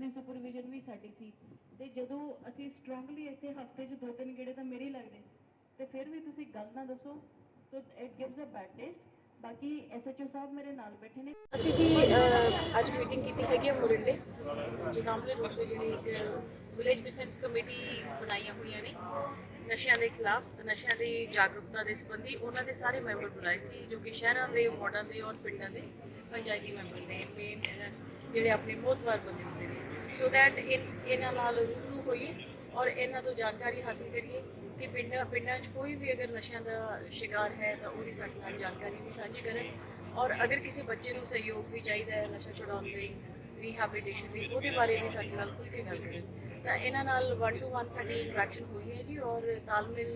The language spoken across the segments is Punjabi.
ਨੇ ਸੁਪਰਵਿਜ਼ਨ ਵੀ ਸਾਡੀ ਸੀ। ਤੇ ਜਦੋਂ ਅਸੀਂ ਸਟਰੋਂਗਲੀ ਇੱਥੇ ਹਫ਼ਤੇ 'ਚ ਦੋ ਤਿੰਨ ਗੇੜੇ ਤਾਂ ਮੇਰੇ ਹੀ ਲੱਗਦੇ। ਤੇ ਫਿਰ ਵੀ ਤੁਸੀਂ ਗੱਲ ਨਾ ਦੱਸੋ। ਤਾਂ it gives a bad taste ਬਾਕੀ ਐਸਐਚਓ ਸਾਹਿਬ ਮੇਰੇ ਨਾਲ ਬੈਠੇ ਨੇ। ਅਸੀਂ ਜੀ ਅੱਜ ਮੀਟਿੰਗ ਕੀਤੀ ਹੈਗੀ ਆ ਮੁਰਿੰਡੇ। ਜਗਾਮਲੇ ਰੋਡ ਤੇ ਜਿਹੜੀ ਵਿਲੇਜ ਡਿਫੈਂਸ ਕਮੇਟੀਆਂ ਬਣਾਈਆਂ ਹੋਈਆਂ ਨੇ। ਨਸ਼ਿਆਂ ਦੇ ਖਿਲਾਫ, ਨਸ਼ਿਆਂ ਦੀ ਜਾਗਰੂਕਤਾ ਦੇ ਸੰਬੰਧੀ ਉਹਨਾਂ ਦੇ ਸਾਰੇ ਮੈਂਬਰ ਬੁਲਾਏ ਸੀ, ਜੋ ਕਿ ਸ਼ਹਿਰਾਂ ਦੇ, ਵਾਰਡਾਂ ਦੇ ਔਰ ਪਿੰਡਾਂ ਦੇ ਪੰਚਾਇਤੀ ਮੈਂਬਰ ਨੇ। ਮੇਨ ਜਿਹੜੇ ਆਪਣੇ ਮੋਤਵਾਰ ਬੰਦੇ ਹੁੰਦੇ ਨੇ। ਸੋ ਦੈਟ ਇਹਨਾਂ ਨਾਲ ਰੂਬਰੂ ਹੋਈਏ ਔਰ ਇਹਨਾਂ ਤੋਂ ਜਾਣਕਾਰੀ ਹਾਸਲ ਕਰੀਏ ਕਿ ਪਿੰਡਾਂ ਪਿੰਡਾਂ 'ਚ ਕੋਈ ਵੀ ਅਗਰ ਨਸ਼ਿਆਂ ਦਾ ਸ਼ਿਕਾਰ ਹੈ ਤਾਂ ਉਹਦੀ ਸਾਡੇ ਨਾਲ ਜਾਣਕਾਰੀ ਵੀ ਸਾਂਝੀ ਕਰਨ ਔਰ ਅਗਰ ਕਿਸੇ ਬੱਚੇ ਨੂੰ ਸਹਿਯੋਗ ਵੀ ਚਾਹੀਦਾ ਹੈ ਨਸ਼ਾ ਛੁਡਾਉਣ ਲਈ ਰੀਹੈਬਿਲਿਟੇਸ਼ਨ ਦੀ ਉਹਦੇ ਬਾਰੇ ਵੀ ਸਾਡੇ ਨਾਲ ਖੁੱਲ੍ਹ ਕੇ ਗੱਲ ਕਰਨ। ਤਾਂ ਇਹਨਾਂ ਨਾਲ 1 ਟੂ 1 ਸਾਡੀ ਇੰਟਰੈਕਸ਼ਨ ਹੋਈ ਹੈ ਜੀ ਔਰ ਤਾਲਮੇਲ,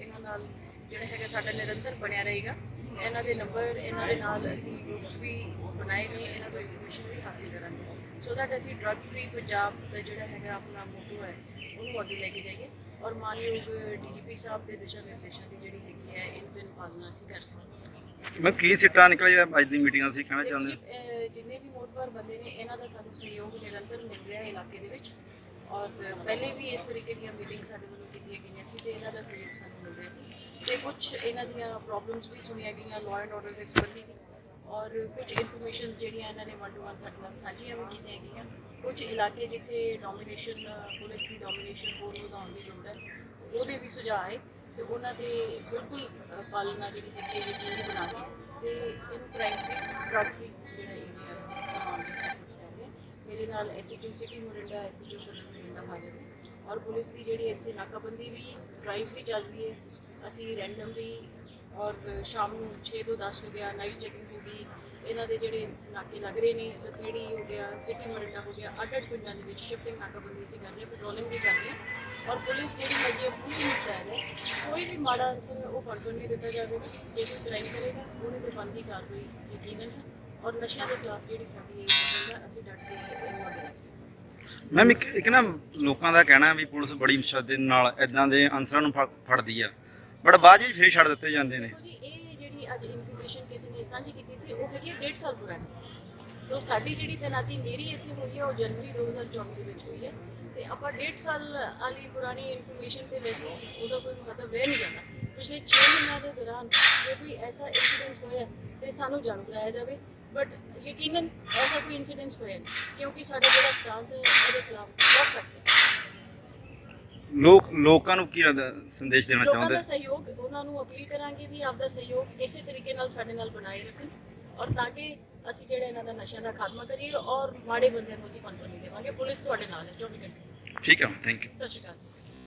ਇਹਨਾਂ ਨਾਲ ਜਿਹੜਾ ਹੈਗਾ ਸਾਡਾ ਨਿਰੰਤਰ ਬਣਿਆ ਰਹੇਗਾ। ਇਹਨਾਂ ਦੇ ਨੰਬਰ ਇਹਨਾਂ ਦੇ ਨਾਲ ਅਸੀਂ ਗਰੁੱਪਸ ਵੀ ਬਣਾਏ ਨੇ ਇਹਨਾਂ ਤੋਂ ਇਨਫੋਰਮੇਸ਼ਨ ਵੀ ਹਾਸਿਲ ਕਰਾਂਗੇ। ਸੋ ਦੈਟ ਅਸੀਂ ਡਰੱਗ ਫ੍ਰੀ ਪੰਜਾਬ ਦਾ ਜਿਹੜਾ ਹੈਗਾ ਆਪਣਾ ਮੋਟੋ ਹੈ ਉਹਨੂੰ ਅੱਗੇ ਲੈ ਕੇ ਜਾਈਏ। ਔਰ ਮਾਨਯੋਗ ਡੀਜੀਪੀ ਸਾਹਿਬ ਦੇ ਦਿਸ਼ਾ ਨਿਰਦੇਸ਼ਾਂ ਦੀ ਜਿਹੜੀ ਹੈਗੀ ਹੈ ਇਨ ਦਿਨ ਪਾਲਣਾ ਅਸੀਂ ਕਰ ਸਕੀਏ ਮੈਂ ਕੀ ਸਿੱਟਾ ਨਿਕਲਿਆ ਜਿਹੜਾ ਅੱਜ ਦੀ ਮੀਟਿੰਗ ਅਸੀਂ ਕਹਿਣਾ ਚਾਹੁੰਦੇ ਜਿੰਨੇ ਵੀ ਮੋਤਬਰ ਬੰਦੇ ਨੇ ਇਹਨਾਂ ਦਾ ਸਾਨੂੰ ਸਹਿਯੋਗ ਨਿਰੰਤਰ ਮਿਲ ਰਿਹਾ ਹੈ ਇਲਾਕੇ ਦੇ ਵਿੱਚ। ਔਰ ਪਹਿਲੇ ਵੀ ਇਸ ਤਰੀਕੇ ਦੀਆਂ ਮੀਟਿੰਗ ਸਾਡੇ ਵੱਲੋਂ ਕੀਤੀਆਂ ਗਈਆਂ ਸੀ ਤੇ ਇਹਨਾਂ ਦਾ ਸਹਿਯੋਗ ਸਾਨੂੰ ਮਿਲ ਰਿਹਾ ਸੀ। ਤੇ ਕੁਝ ਇਹਨਾਂ ਦੀਆਂ ਪ੍ਰੋਬਲਮਸ ਵੀ ਸੁਣੀਆਂ ਗਈਆਂ ਲਾਅ ਐਂਡ ਆਰਡਰ ਦੇ ਸੰਬੰਧੀ ਵੀ। ਔਰ ਕੁਝ ਇਨਫੋਰਮੇਸ਼ਨ ਜਿਹੜੀਆਂ ਇਹਨਾਂ ਨੇ ਵਨ ਟੂ ਵਨ ਸਾਡੇ ਨਾਲ ਸਾਂਝੀਆਂ ਵੀ ਕੀਤੀਆਂ ਗਈਆਂ। ਕੁਝ ਇਲਾਕੇ ਜਿੱਥੇ ਡੋਮੀਨੇਸ਼ਨ ਪੁਲਿਸ ਦੀ ਡੋਮੀਨੇਸ਼ਨ ਹੋਰ ਵਧਾਉਣ ਦੀ ਲੋੜ ਹੈ, ਉਹਦੇ ਵੀ ਸੁਝਾਅ ਆਏ। ਸੋ ਉਹਨਾਂ ਦੇ ਬਿਲਕੁਲ ਪਾਲਣਾ ਜਿਹੜੀ ਹੈਗੀ ਹੈ ਯਕੀਨੀ ਬਣਾ ਕੇ ਤੇ ਇਹਨੂੰ ਕ੍ਰਾਈਮ ਫ੍ਰੀ ਡਰਗ ਫ੍ਰੀ ਜਿਹੜਾ ਏਰੀਆ ਸੀ ਬਣਾਉਣ ਦੇ ਐਫਰਟਸ ਕਰ ਰਹੇ ਹਾਂ। ਮੇਰੇ ਨਾਲ ਐਸਐਚਓ ਸਿਟੀ ਮੁਰਿੰਡਾ ਐਸਐਚਓ ਸਦਰ ਮੋਰਿੰਡਾ ਹਾਜ਼ਰ ਨੇ ਔਰ ਪੁਲਿਸ ਦੀ ਜਿਹੜੀ ਇੱਥੇ ਨਾਕਾਬੰਦੀ ਵੀ ਡਰਾਈਵ ਵੀ ਚੱਲ ਰਹੀ ਹੈ। ਅਸੀਂ ਰੈਂਡਮਲੀ ਔਰ ਸ਼ਾਮ ਨੂੰ 6 ਤੋਂ 10 ਹੋ ਗਿਆ ਨਾਈਟ ਚੈਕਿੰਗ ਹੋ ਗਈ। ਇਹਨਾਂ ਦੇ ਜਿਹੜੇ ਨਾਕੇ ਲੱਗ ਰਹੇ ਨੇ ਲਖੇੜੀ ਹੋ ਗਿਆ, ਸਿਟੀ ਮੋਰਿੰਡਾ ਹੋ ਗਿਆ ਅੱਡ ਅੱਡ ਪਿੰਡਾਂ ਦੇ ਵਿੱਚ ਸ਼ਿਫਟਿੰਗ ਨਾਕਾਬੰਦੀ ਅਸੀਂ ਕਰ ਰਹੇ ਹਾਂ ਪੈਟਰੋਲਿੰਗ ਵੀ ਕਰ ਰਹੇ ਹਾਂ। ਔਰ ਪੁਲਿਸ ਜਿਹੜੀ ਹੈਗੀ ਹੈ, ਪੂਰੀ ਮੁਸਤੈਦ ਹੈ। ਕੋਈ ਵੀ ਮਾੜਾ ਅਨਸਰ ਹੈ ਉਹ ਕੰਟਰੋਲ ਨਹੀਂ ਦਿੱਤਾ ਜਾਵੇਗਾ। ਜੇ ਕੋਈ ਕ੍ਰਾਈਮ ਕਰੇਗਾ ਉਹਦੇ ਤੇ ਬੰਦੀ ਕਾਰਵਾਈ ਯਕੀਨਨ ਹੈ ਔਰ ਨਸ਼ਿਆਂ ਦੇ ਖਿਲਾਫ ਜਿਹੜੀ ਸਾਡੀ ਇਹ ਹੈ ਅਸੀਂ ਡਟ ਕੇ ਇਹਨੂੰ ਅੱਗੇ ਜਾਵਾਂਗੇ ਮੈਮ ਇੱਕ ਇੱਕ ਨਾ ਲੋਕਾਂ ਦਾ ਕਹਿਣਾ ਵੀ ਪੁਲਿਸ ਬੜੀ ਮੁਸ਼ੱਦਦ ਨਾਲ ਇਦਾਂ ਦੇ ਅਨਸਰਾਂ ਨੂੰ ਫੜ- ਫੜਦੀ ਆ। ਬਟ ਬਾਅਦ ਵਿੱਚ ਫੇਰ ਛੱਡ ਦਿੱਤੇ ਜਾਂਦੇ ਨੇ। ਦੇਖੋ ਜੀ ਇਹ ਜਿਹੜੀ ਅੱਜ ਇਨਫੋਰਮੇਸ਼ਨ ਕਿਸੇ ਨੇ ਸਾਂਝੀ ਕੀਤੀ ਸੀ ਉਹ ਹੈਗੀ ਹੈ ਡੇਢ ਸਾਲ ਪੁਰਾਣੀ। ਤੋਂ ਸਾਡੀ ਜਿਹੜੀ ਤੈਨਾਤੀ ਮੇਰੀ ਇੱਥੇ ਹੋਈ ਹੈ ਉਹ ਜਨਵਰੀ 2024 ਦੇ ਵਿੱਚ ਹੋਈ ਹੈ। ਤੇ ਆਪਾਂ ਡੇਢ ਸਾਲ ਵਾਲੀ ਪੁਰਾਣੀ ਇਨਫੋਰਮੇਸ਼ਨ ਤੇ ਵੈਸੇ ਹੀ ਉਹਦਾ ਕੋਈ ਮਤਲਬ ਰਹਿ ਨਹੀਂ ਜਾਂਦਾ। ਪਿਛਲੇ 6 ਮਹੀਨਿਆਂ ਦੇ ਦੌਰਾਨ ਜੇ ਕੋਈ ਐਸਾ ਇਨਸੀਡੈਂਟ ਹੋਇਆ ਤੇ ਸਾਨੂੰ ਜਾਣੂ ਕਰਾਇਆ ਜਾਵੇ। ਬਟ ਯਕੀਨਨ ਐਸਾ ਕੋਈ ਇਨਸੀਡੈਂਟ ਹੋਇਆ ਨਹੀਂ ਕਿਉਂਕਿ ਸਾਡਾ ਜਿਹੜਾ ਸਟਾਂਸ ਹੈ ਉਹਦੇ ਖਿਲਾਫ ਬਹੁਤ ਸਖਤ ਹੈ ਲੋਕ ਲੋਕਾਂ ਨੂੰ ਕੀ ਸੰਦੇਸ਼ ਦੇਣਾ ਲੋਕਾਂ ਚਾਹੁੰਦੇ ਦਾ ਸਹਿਯੋਗ ਉਹਨਾਂ ਨੂੰ ਅਪੀਲ ਕਰਾਂਗੇ ਵੀ ਆਪਦਾ ਸਹਿਯੋਗ ਇਸੇ ਤਰੀਕੇ ਨਾਲ ਸਾਡੇ ਨਾਲ ਬਣਾਏ ਰੱਖਣ ਔਰ ਤਾਂ ਕਿ ਅਸੀਂ ਜਿਹੜਾ ਇਹਨਾਂ ਦਾ ਨਸ਼ਿਆਂ ਦਾ ਖਾਤਮਾ ਕਰੀਏ ਔਰ ਮਾੜੇ ਬੰਦਿਆਂ ਨੂੰ ਅਸੀਂ ਕੰਟਰੋਲ ਨਹੀਂ ਦੇਵਾਂਗੇ ਪੁਲਿਸ ਤੁਹਾਡੇ ਨਾਲ ਹੈ 24 ਘੰਟੇ ਠੀਕ ਹੈ ਥੈਂਕ ਯੂ ਸਤਿ ਸ਼੍ਰੀ ਅਕਾਲ ਜੀ